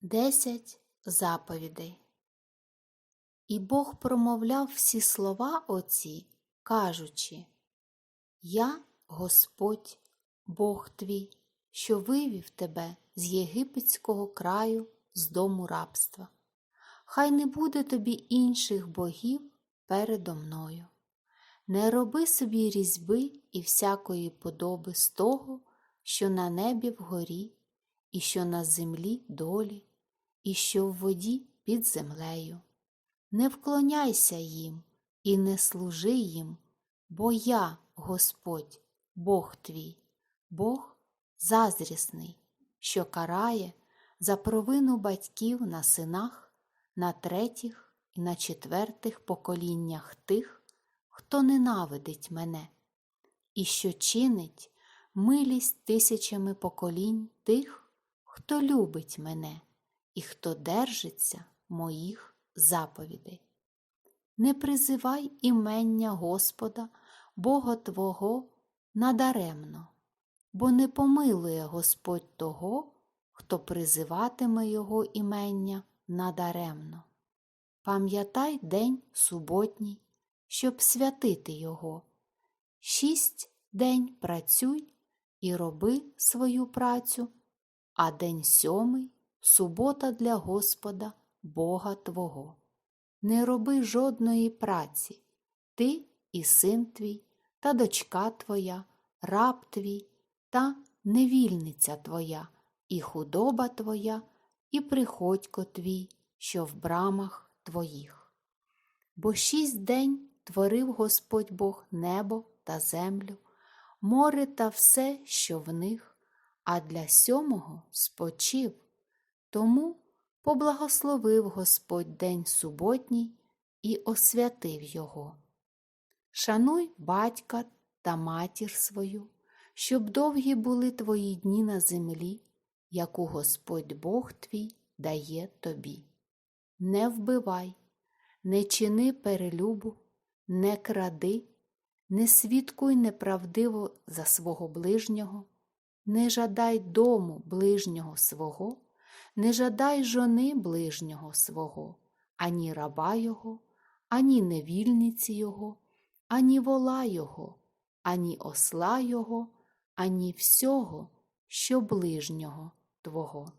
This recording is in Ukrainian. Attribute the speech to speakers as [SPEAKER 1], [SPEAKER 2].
[SPEAKER 1] Десять заповідей. І Бог промовляв всі слова оці, кажучи, Я Господь, Бог твій, що вивів тебе з єгипетського краю, з дому рабства. Хай не буде тобі інших богів передо мною. Не роби собі різьби і всякої подоби з того, що на небі вгорі, і що на землі долі, і що в воді під землею. Не вклоняйся їм і не служи їм, бо я, Господь, Бог твій, Бог зазрісний, що карає за провину батьків на синах, на третіх і на четвертих поколіннях тих, хто ненавидить мене, і що чинить милість тисячами поколінь тих, хто любить мене і хто держиться моїх заповідей. Не призивай імення Господа, Бога Твого, надаремно, бо не помилує Господь того, хто призиватиме Його імення надаремно. Пам'ятай день суботній, щоб святити Його. Шість день працюй і роби свою працю, а день сьомий субота для Господа, Бога Твого. Не роби жодної праці, ти і син твій, та дочка твоя, раб твій, та невільниця твоя, і худоба твоя, і приходько твій, що в брамах твоїх. Бо шість день творив Господь Бог небо та землю, море та все, що в них, а для сьомого спочив. Тому поблагословив Господь день суботній і освятив його. Шануй батька та матір свою, щоб довгі були твої дні на землі, яку Господь Бог твій дає тобі. Не вбивай, не чини перелюбу, не кради, не свідкуй неправдиво за свого ближнього, не жадай дому ближнього свого, не жадай жони ближнього свого, ані раба його, ані невільниці його, ані вола його, ані осла його, ані всього, що ближнього твого.